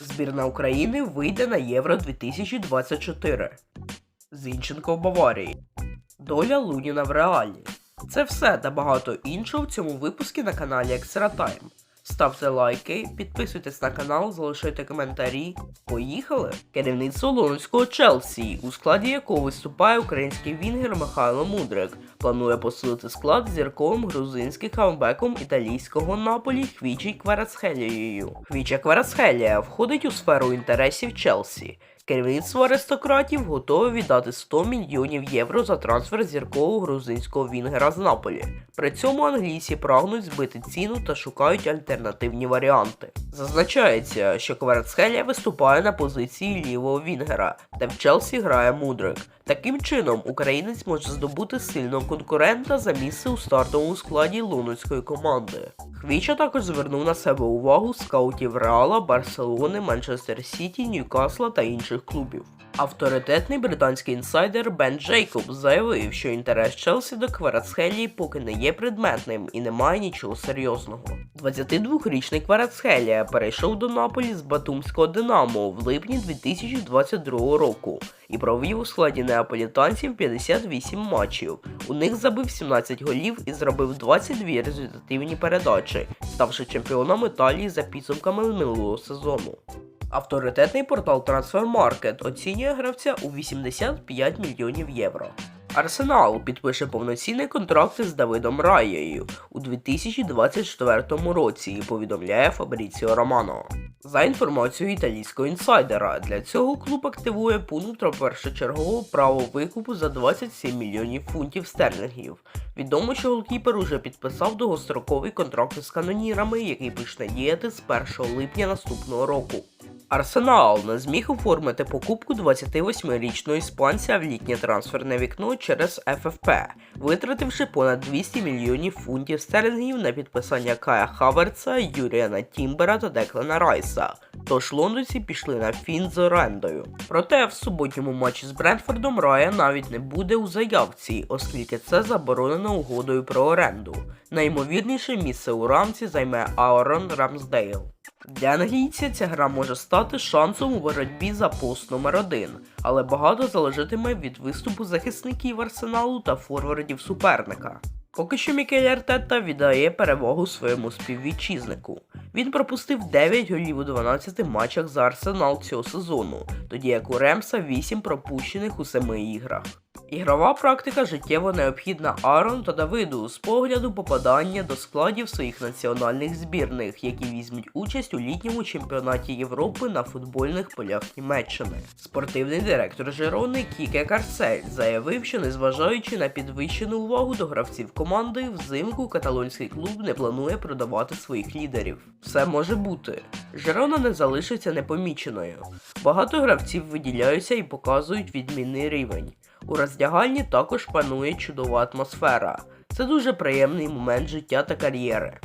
Збірна України вийде на Євро 2024. Зінченко в Баварії. Доля Луніна в Реалі. Це все та багато іншого в цьому випуску на каналі Time. Ставте лайки, підписуйтесь на канал, залишайте коментарі. Поїхали! Керівництво лондонського Челсі, у складі якого виступає український вінгер Михайло Мудрик, планує посилити склад зірковим грузинським камбеком італійського наполі Хвічі Кварацхелією. Хвіча Кварацхелія входить у сферу інтересів Челсі. Керівництво аристократів готове віддати 100 мільйонів євро за трансфер зіркового грузинського вінгера з Наполі. При цьому англійці прагнуть збити ціну та шукають альтернативні варіанти. Зазначається, що Кварцхелія виступає на позиції лівого вінгера, де в Челсі грає Мудрик. Таким чином, українець може здобути сильного конкурента за місце у стартовому складі лондонської команди. Хвіча також звернув на себе увагу скаутів Реала, Барселони, Манчестер Сіті, Ньюкасла та інших клубів. Авторитетний британський інсайдер Бен Джейкоб заявив, що інтерес Челсі до Кварацхелії поки не є предметним і немає нічого серйозного. 22-річний Кварацхелія перейшов до Наполі з Батумського Динамо в липні 2022 року і провів у складі неаполітанців 58 матчів. У них забив 17 голів і зробив 22 результативні передачі, ставши чемпіоном Італії за підсумками минулого сезону. Авторитетний портал Transfermarkt оцінює гравця у 85 мільйонів євро. Арсенал підпише повноцінний контракт з Давидом Раєю у 2024 році, повідомляє Фабріціо Романо. За інформацією італійського інсайдера, для цього клуб активує пункт про першочергового право викупу за 27 мільйонів фунтів стерлінгів. Відомо, що голкіпер уже підписав довгостроковий контракт із канонірами, який почне діяти з 1 липня наступного року. Арсенал не зміг оформити покупку 28-річного іспанця в літнє трансферне вікно через ФФП, витративши понад 200 мільйонів фунтів стерлінгів на підписання Кая Хаверца, Юріана Тімбера та Деклана Райса. Тож лондонці пішли на фін з орендою. Проте в суботньому матчі з Брентфордом Рая навіть не буде у заявці, оскільки це заборонено угодою про оренду. Найімовірніше місце у рамці займе Аорон Рамсдейл. Для англійця ця гра може стати шансом у боротьбі за пост номер 1 але багато залежатиме від виступу захисників арсеналу та форвардів суперника. Поки що Мікель Артета віддає перевагу своєму співвітчизнику. Він пропустив 9 голів у 12 матчах за арсенал цього сезону, тоді як у Ремса 8 пропущених у 7 іграх. Ігрова практика життєво необхідна Аарон та Давиду з погляду попадання до складів своїх національних збірних, які візьмуть участь у літньому чемпіонаті Європи на футбольних полях Німеччини. Спортивний директор Жерони Кіке Карсель заявив, що незважаючи на підвищену увагу до гравців команди, взимку каталонський клуб не планує продавати своїх лідерів. Все може бути. Жерона не залишиться непоміченою. Багато гравців виділяються і показують відмінний рівень. У роздягальні також панує чудова атмосфера. Це дуже приємний момент життя та кар'єри.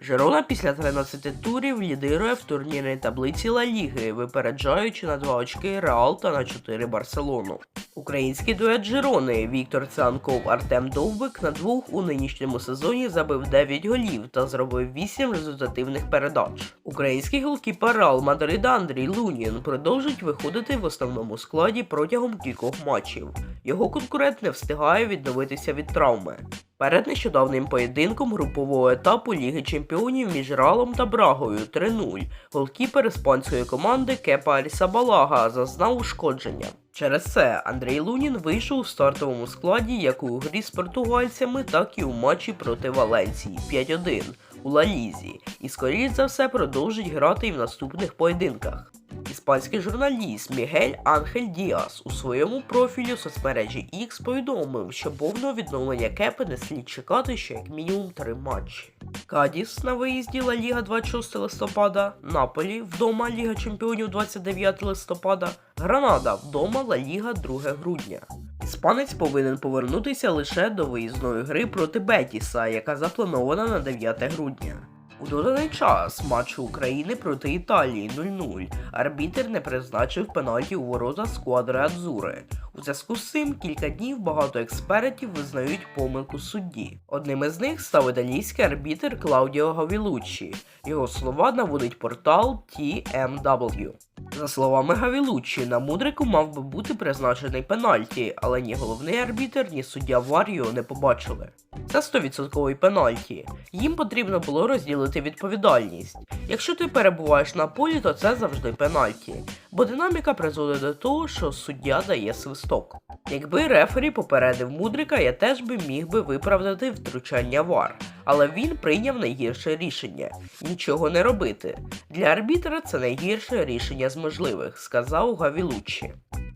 Жерона після 13 турів лідирує в турнірній таблиці Ла Ліги, випереджаючи на 2 очки Реал та на 4 Барселону. Український дует Жерони Віктор Цианков Артем Довбик на двох у нинішньому сезоні забив 9 голів та зробив 8 результативних передач. Український голкіпер Реал Мадрида Андрій Лунін продовжить виходити в основному складі протягом кількох матчів. Його конкурент не встигає відновитися від травми. Перед нещодавним поєдинком групового етапу Ліги Чемпіонів між Ралом та Брагою 3-0 голкіпер іспанської команди Кепа Арісабалага зазнав ушкодження. Через це Андрій Лунін вийшов у стартовому складі як у грі з португальцями, так і у матчі проти Валенції 5-1 у Ла Лізі, і скоріш за все продовжить грати і в наступних поєдинках. Іспанський журналіст Мігель Анхель Діас у своєму профілі у соцмережі X повідомив, що повного відновлення кепи не слід чекати ще як мінімум три матчі. Кадіс на виїзді Ла Ліга 26 листопада, Наполі вдома Ліга Чемпіонів 29 листопада, Гранада вдома Ла Ліга 2 грудня. Іспанець повинен повернутися лише до виїзної гри проти Бетіса, яка запланована на 9 грудня. У доданий час матчу України проти Італії 0-0 арбітер не призначив пенальті у ворота сквадри Адзури. У зв'язку з цим кілька днів багато експертів визнають помилку судді. Одним із них став італійський арбітер Клаудіо Гавілуччі. Його слова наводить портал TMW. За словами Гавілуччі, на Мудрику мав би бути призначений пенальті, але ні головний арбітер, ні суддя ВАР його не побачили. Це 100% пенальті. Їм потрібно було розділити відповідальність. Якщо ти перебуваєш на полі, то це завжди пенальті, бо динаміка призводить до того, що суддя дає свисток. Якби рефері попередив Мудрика, я теж би міг би виправдати втручання ВАР, але він прийняв найгірше рішення нічого не робити. Для арбітра це найгірше рішення з можливих, сказав Гавілуччі.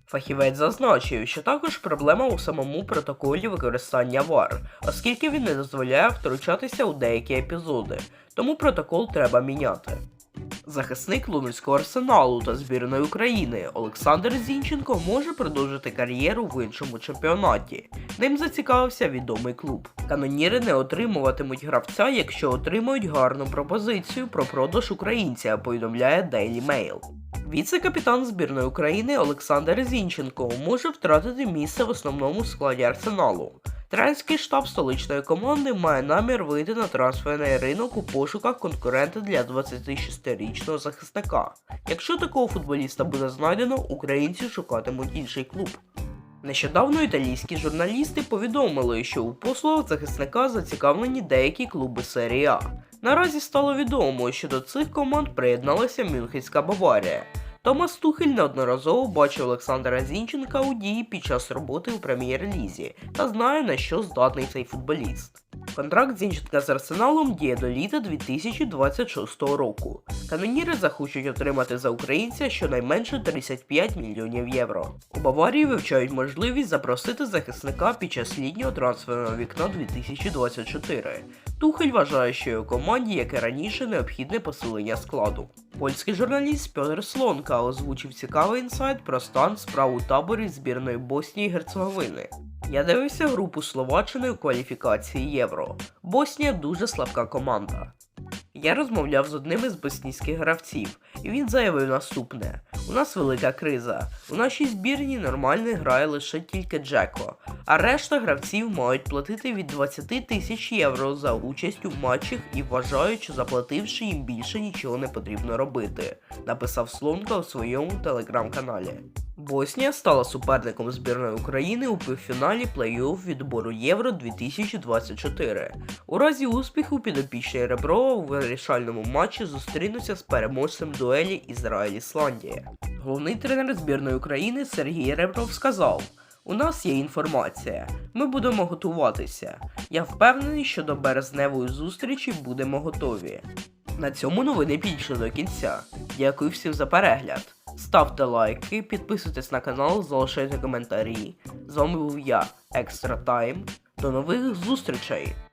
Фахівець зазначив, що також проблема у самому протоколі використання ВАР, оскільки він не дозволяє втручатися у деякі епізоди, тому протокол треба міняти. Захисник Луганського арсеналу та збірної України Олександр Зінченко може продовжити кар'єру в іншому чемпіонаті. Ним зацікавився відомий клуб. Каноніри не отримуватимуть гравця, якщо отримають гарну пропозицію про продаж українця, повідомляє Daily Mail. Віце-капітан збірної України Олександр Зінченко може втратити місце в основному складі арсеналу. Тренський штаб столичної команди має намір вийти на трансферний ринок у пошуках конкурента для 26-річного захисника. Якщо такого футболіста буде знайдено, українці шукатимуть інший клуб. Нещодавно італійські журналісти повідомили, що у послугах захисника зацікавлені деякі клуби серії А. Наразі стало відомо, що до цих команд приєдналася Мюнхенська Баварія. Томас Тухель неодноразово бачив Олександра Зінченка у дії під час роботи у прем'єр-лізі та знає на що здатний цей футболіст. Контракт з Арсеналом діє до літа 2026 року. Каноніри захочуть отримати за українця щонайменше 35 мільйонів євро. У Баварії вивчають можливість запросити захисника під час літнього трансферного вікна 2024. Тухель вважає, що його команді, як і раніше, необхідне посилення складу. Польський журналіст Пьотр Слонка озвучив цікавий інсайт про стан справ у таборі збірної Боснії і Герцеговини. Я дивився групу Словаччини у кваліфікації Євро. Боснія дуже слабка команда. Я розмовляв з одним із боснійських гравців, і він заявив наступне: у нас велика криза. У нашій збірні нормально грає лише тільки Джеко, а решта гравців мають платити від 20 тисяч євро за участь у матчах і вважають, що заплативши їм більше нічого не потрібно робити, написав Слонка у своєму телеграм-каналі. Боснія стала суперником збірної України у півфіналі плей-офф відбору Євро 2024. У разі успіху підопічні Реброва у вирішальному матчі зустрінуться з переможцем дуелі Ізраїль-Ісландія. Головний тренер збірної України Сергій Ребров сказав. У нас є інформація. Ми будемо готуватися. Я впевнений, що до березневої зустрічі будемо готові. На цьому новини більше до кінця. Дякую всім за перегляд. Ставте лайки, підписуйтесь на канал, залишайте коментарі. З вами був я, Екстра Тайм. До нових зустрічей!